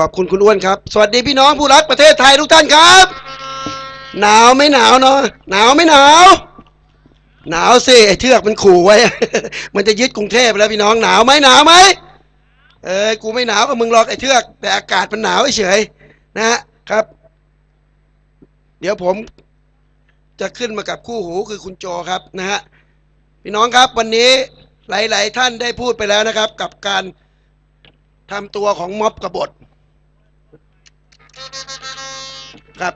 ขอบคุณคุณอ้วนครับ สวัสดีพี่น้องผู้รักประเทศไทยทุกท่านครับ หนาวไม่หนาวเนาะหนาวไม่หนาว หนาวสิไอเทือกมันขู่ไว้ มันจะยึดกรุงเทพแล้วพี่น้องหนาวไหมหนาวไหมเออกูไม่หนาวกับมึงหรอกไอ้เทือก แต่อากาศมันหนาวเฉยนะฮะครับ เดี๋ยวผมจะขึ้นมากับคู่หูคือคุณโจครับนะฮะพี่น้องครับวันนี้หลาย ๆ ท่านได้พูดไปแล้วนะครับ กับการทำตัวของม็อบกบฏ ครับ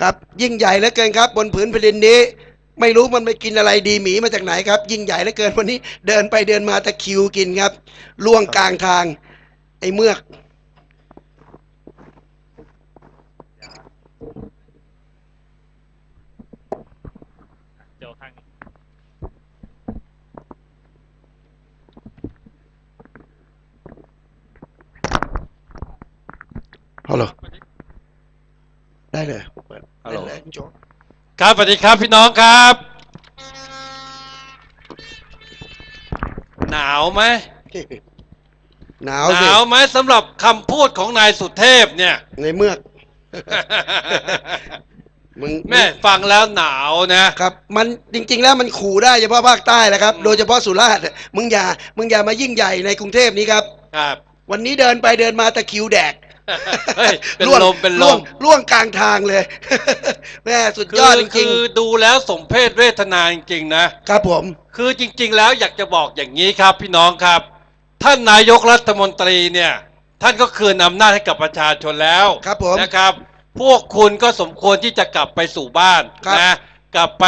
ครับ ยิ่งใหญ่เหลือเกินครับ บนผืนแผ่นดินนี้ ไม่รู้มันไปกินอะไรดีหมีมาจากไหนครับ ยิ่งใหญ่เหลือเกินวันนี้ เดินไปเดินมาตะคิวกินครับล่วงกลางทาง ไอ้เมือก เดี๋ยวทาง ฮัลโหลได้เลยเปิดฮัลโหลได้เลยคุณโจครับสวัสดีครับพี่น้องครับ หนาวไหมหนาวหสินาวไหมสำหรับคำพูดของนายสุเทพเนี่ย ในเมือกมึงแม่ฟังแล้วหนาวนะครับ มันจริง ๆ แล้วมันขู่ได้เฉพาะภาคใต้แหละครับ โดยเฉพาะสุราษฎร์มึงอย่ามึงอย่ามายิ่งใหญ่ในกรุงเทพนี้ครับ ครับ วันนี้เดินไปเดินมาตะคริวแดก เฮ้ยเป็นร่วงลมเป็นลร่วงมร่วงกลางทางเลยแม่สุดยอดจคืริงคือดูแล้วสมเพศเวทนาจริงๆนะๆครับผม คือจริง ๆ แล้วอยากจะบอกอย่างนี้ครับ พี่น้องครับ ท่านนายกรัฐมนตรีเนี่ย ท่านก็คืนอำนาจให้กับประชาชนแล้วครับผมนะครับ พวกคุณก็สมควรที่จะกลับไปสู่บ้านครับนะกลับไป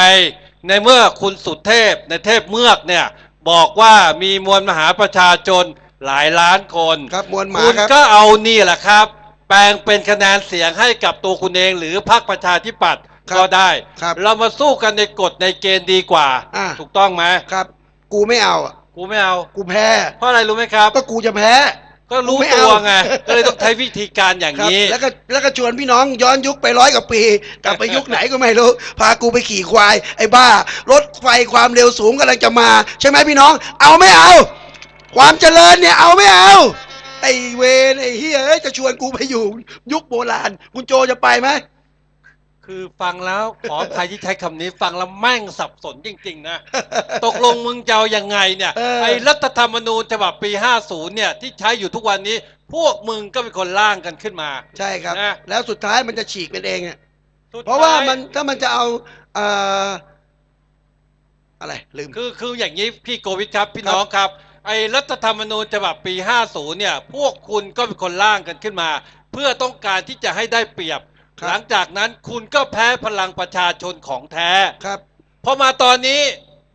ในเมื่อคุณสุเทพในเทพเมือกเนี่ย บอกว่ามีมวลมหาประชาชน หลายล้านคนครับมวลหมาคุณครับก็เอานี่แหละครับ แปลงเป็นคะแนนเสียงให้กับตัวคุณเองหรือพรรคประชาธิปัตย์ครับก็ได้ ครับเรามาสู้กันในกฎในเกณฑ์ดีกว่า อ่าถูกต้องไหมครับ กูไม่เอาอะกูไม่เอา กูแพ้ เพราะอะไรรู้ไหมครับ ก็กูจะแพ้ ก็รู้กูไม่ตัเอาวไงก็เลยต้องใช้วิธีการอย่างครับ นี้ แล้วก็แล้วก็ชวนพี่น้องย้อนยุคไปร้อยกว่าปี กลับไปยุคไหนก็ไม่รู้ พากูไปขี่ควาย ไอ้บ้ารถไฟความเร็วสูงกำลังจะมา ใช่ไหมพี่น้อง เอาไม่เอา ความเจริญเนี่ยเอาไม่เอา ไอ้เวนไอ้เฮียเอ้ยจะชวนกูไปอยู่ ยุคโบราณ คุณโจจะไปไหมคือฟังแล้วขออภัยที่ใช้คำนี้ ฟังแล้วแม่งสับสนจริง ๆ นะ ตกลงมึงจะเอายังไงเนี่ยเออไอ้รัฐธรรมนูญฉบับปี 50 เนี่ย ที่ใช้อยู่ทุกวันนี้ พวกมึงก็เป็นคนร่างกันขึ้นมา ใช่ครับนะแล้วสุดท้ายมันจะฉีกกันเองอะสุดเพราะว่าท้ยมันถ้ามันจะเอาเอ่ออะไรลืมคือคืออย่างนี้พี่โกวิทครับพี่ครับน้องครับ ไอ้รัฐธรรมนูญฉบับปี 50 เนี่ย พวกคุณก็เป็นคนร่างกันขึ้นมา เพื่อต้องการที่จะให้ได้เปรียบหลังจากนั้นคุณก็แพ้พลังประชาชนของแท้ ครับ พอมาตอนนี้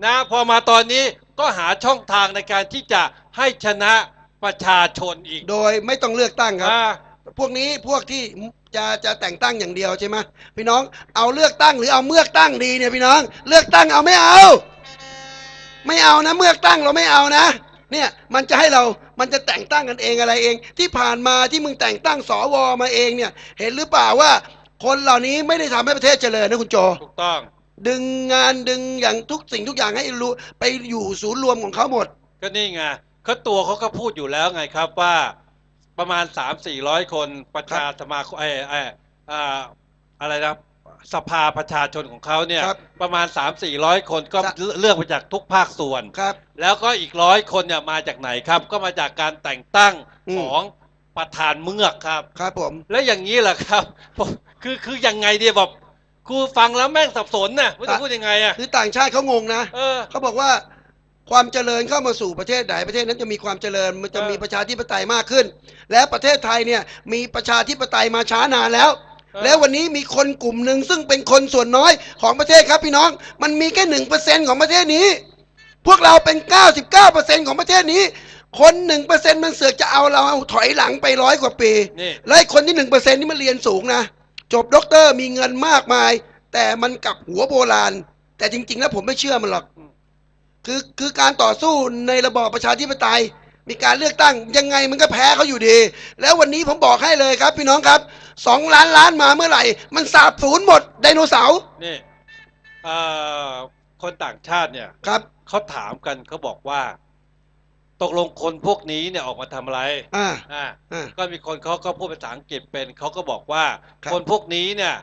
นะพอมาตอนนี้ก็หาช่องทางในการที่จะให้ชนะประชาชนอีกโดยไม่ต้องเลือกตั้งครับ อ่า พวกนี้พวกที่จะจะแต่งตั้งอย่างเดียวใช่ไหมพี่น้องเอาเลือกตั้งหรือเอาเมือกตั้งดีเนี่ยพี่น้อง เลือกตั้งเอาไม่เอา ไม่เอานะเมือกตั้งเราไม่เอานะ เนี่ยมันจะให้เรา มันจะแต่งตั้งกันเองอะไรเอง ที่ผ่านมาที่มึงแต่งตั้งสวมาเองเนี่ย เห็นหรือเปล่าว่า คนเหล่านี้ไม่ได้ทำให้ประเทศเจริญนะคุณโจถูกต้อง ดึงงานดึงอย่างทุกสิ่งทุกอย่างให้รู้ไปอยู่ศูนย์รวมของเขาหมด ก็นี่ไงเขาตัวเขาก็พูดอยู่แล้วไงครับว่าประมาณ3 4 0 0คนประชาสมาคมเออเอออ่าอะไรนะ สภาประชาชนของเขาเนี่ยครับประมาณ 3 4 0 0 คนก็ครับเลือกมาจากทุกภาคส่วน ครับแล้วก็อีกร้อยคนเนี่ยมาจากไหนครับ ก็มาจากการแต่งตั้งอืม ของประธานเมือกครับ ครับผม แล้วอย่างนี้แหละครับผมคือคือยังไงเดียแบบครูฟังแล้วแม่งสับสนน่ะว่าจะพูดยังไงอะคือต่างชาติเขางงนะ เออ เขาบอกว่าความเจริญเข้ามาสู่ประเทศไหนประเทศนั้นจะมีความเจริญมันจะเออ มีประชาธิปไตยมากขึ้น และประเทศไทยเนี่ยมีประชาธิปไตยมาช้านานแล้วออ แล้ววันนี้มีคนกลุ่มหนึ่งซึ่งเป็นคนส่วนน้อยของประเทศครับพี่น้อง มันมีแค่หนึ่งเปอร์เซ็นของประเทศนี้ พวกเราเป็นเก้าสิบเก้าเปอร์เซ็นของประเทศนี้ คนหนึ่งเปอร์เซ็นมันเสือกจะเอาเราเอาถอยหลังไปร้อยกว่าปีนี่และไอ้คนที่หนึ่งเปอร์เซ็นนี่มันเรียนสูงนะ จบด็อกเตอร์มีเงินมากมาย แต่มันกลับหัวโบราณ แต่จริง ๆ แล้วผมไม่เชื่อมันหรอก คือคือการต่อสู้ในระบอบประชาธิปไตย มีการเลือกตั้งยังไงมันก็แพ้เขาอยู่ดี แล้ววันนี้ผมบอกให้เลยครับ พี่น้องครับสองล้านล้านมาเมื่อไหร่ มันสาบสูญหมดไดโนเสาร์นี่เอ่อคนต่างชาติเนี่ยครับเขาถามกันเขาบอกว่าตตกลงคนพวกนี้เนี่ยออกมาทำอะไรอ่าอ่าอ่าก็มีคนเขาก็พูดภาษาอังกฤษเป็นเขาก็บอกว่าครับคนพวกนี้เนี่ย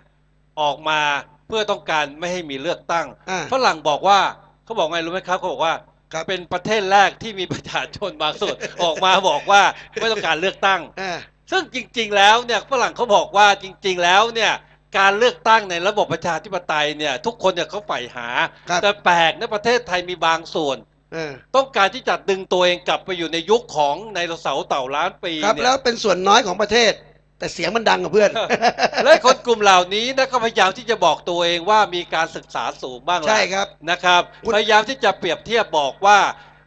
ออกมาเพื่อต้องการไม่ให้มีเลือกตั้งอ่าฝรั่งบอกว่าเขาบอกไงรู้ไหมครับเขาบอกว่า ครับเป็นประเทศแรกที่มีประชาชนบางส่วน ออกมาบอกว่าไม่ต้องการเลือกตั้งอ่าซึ่งจริง ๆ แล้วเนี่ยฝรั่งเขาบอกว่าจริง ๆ แล้วเนี่ยการเลือกตั้งในระบบประชาธิปไตยเนี่ยทุกคนเนี่ยเขาใฝ่หาครับแต่แปลกนะประเทศไทยมีบางส่วนเออต้องการที่จะดึงตัวเองกลับไปอยู่ในยุคของไดโนเสาร์เต่าล้านปีครับเนี่ยแล้วเป็นส่วนน้อยของประเทศ แต่เสียงมันดังกับเพื่อน และคนกลุ่มเหล่านี้นะก็พยายามที่จะบอกตัวเองว่ามีการศึกษาสูงบ้างแล้วใช่ครับนะครับคุณพยายามที่จะเปรียบเทียบบอกว่า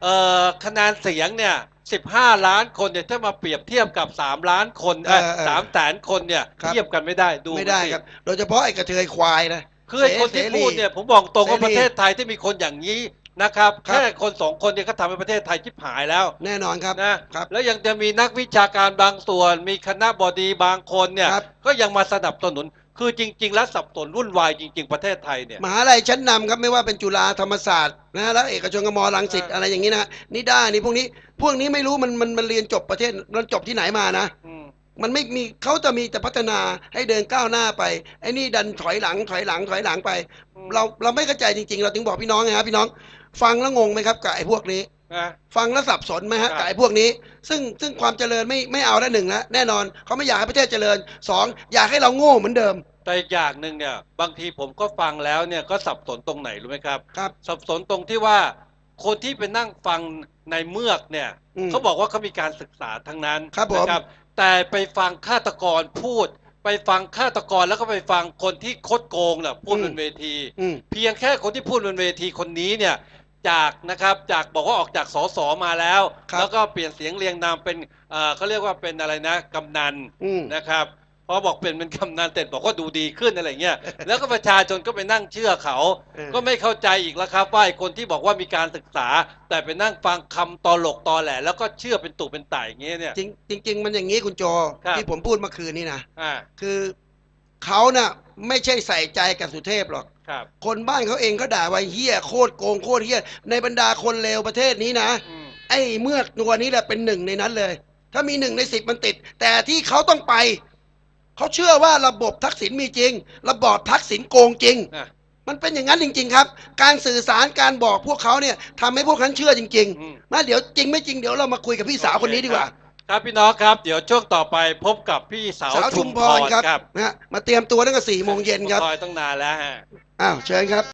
เอ่อคะแนนเสียงเนี่ย15 ล้านคนเนี่ยถ้ามาเปรียบเทียบกับ 3 ล้านคนเอ่อเออเออสามแสนคนเนี่ยครับ เทียบกันไม่ได้ดูไม่ได้สิครับ โดยเฉพาะไอ้กระเทยควายนะคือไอ้คนที่เสรีพูดเนี่ยผมบอกตรงว่าเสรีประเทศไทยที่มีคนอย่างนี้ นะครับครับแค่คนสองคนเนี่ยก็ทำให้ประเทศไทยชิบหายแล้วแน่นอนครับนะครับ แล้วยังจะมีนักวิชาการบางส่วน มีคณะบดีบางคนเนี่ยครับก็ยังมาสนับสนุนคือจริง ๆ แล้วสับสนวุ่นวายจริง ๆ ประเทศไทยเนี่ยมหาลัยชั้นนำครับไม่ว่าเป็นจุฬาธรรมศาสตร์นะแล้วเอกชนกมรังสิตเออออะไรอย่างนี้นะนี่ได้นี่พวกนี้พวกนี้ไม่รู้มันมันมันเรียนจบประเทศมันจบที่ไหนมานะอืมมันไม่มีเขาจะมีแต่พัฒนาให้เดินก้าวหน้าไปไอ้นี่ดันถอยหลังถอยหลังถอยหลังไปอืมเราเราไม่เข้าใจจริง ๆ เราถึงบอกพี่น้องไงครับพี่น้อง ฟังแล้วงงไหมครับกับไอ้พวกนี้ นะฟังแล้วสับสนไหมครัฮะบกับไอ้พวกนี้ ซึ่งซึ่งความเจริญไม่ไม่เอาแล้วหนึ่งแล้วแน่นอนเขาไม่อยากให้ประเทศเจริญสองอยากให้เราโง่เหมือนเดิมแต่อีกอย่างหนึ่งเนี่ย บางทีผมก็ฟังแล้วเนี่ยก็สับสนตรงไหนรู้ไหมครับ ครับ สับสนตรงที่ว่า คนที่ไปนั่งฟังในเมือกเนี่ยอืมเขาบอกว่าเขามีการศึกษาทั้งนั้นครับผม นะแต่ไปฟังฆาตกรพูด ไปฟังฆาตกรแล้วก็ไปฟังคนที่คดโกงน่ะพูดบนเวที อืม เพียงแค่คนที่พูดบนเวทีคนนี้เนี่ย จากนะครับจากบอกว่าออกจากสสมาแล้ว ครับแล้วก็เปลี่ยนเสียงเรียงนามเป็นเอ่อเขาเรียกว่าเป็นอะไรนะกำนันอืม นะครับพอบอกเป็นเป็นกำนันเสร็จบอกว่าดูดีขึ้นอะไรเงี้ยแล้วก็ประชาชนก็ไปนั่งเชื่อเขา เออ ก็ไม่เข้าใจอีกแล้วครับว่าไอ้คนที่บอกว่ามีการศึกษา แต่ไปนั่งฟังคำตอหลกตอแหล แล้วก็เชื่อเป็นตุเป็นไต่อย่างเงี้ยเนี่ยจริงจริง ๆ มันอย่างนี้คุณโจครับ ที่ผมพูดเมื่อคืนนี้นะอ่าคือเขาน่ะไม่ใช่ใส่ใจกับสุเทพหรอก ครับคนบ้านเขาเองก็ด่าว่าเฮี้ยโคตรโกงโคตรเฮี้ยในบรรดาคนเลวประเทศนี้นะ อืมไอ้เมือกตัวนี้แหละเป็นหนึ่งในนั้นเลย ถ้ามีหนึ่งในสิบมันติด แต่ที่เขาต้องไป เขาเชื่อว่าระบบทักษิณมีจริง ระบอบทักษิณโกงจริง นะมันเป็นอย่างนั้นจริง ๆ ครับ การสื่อสารการบอกพวกเขาเนี่ยทำให้พวกนั้นเชื่อจริงอืมๆมาเดี๋ยวจริงไม่จริงเดี๋ยวเรามาคุยกับพี่สาวคนนี้ดีกว่าค รับพี่น้องครับ เดี๋ยวช่วงต่อไปพบกับพี่สาวสาวชุมพรครับครับนะฮะมาเตรียมตัวตั้งแต่สี่โมงเย็นครับ คอยต้องนานแล้วฮะ อ้าว เชิญครับ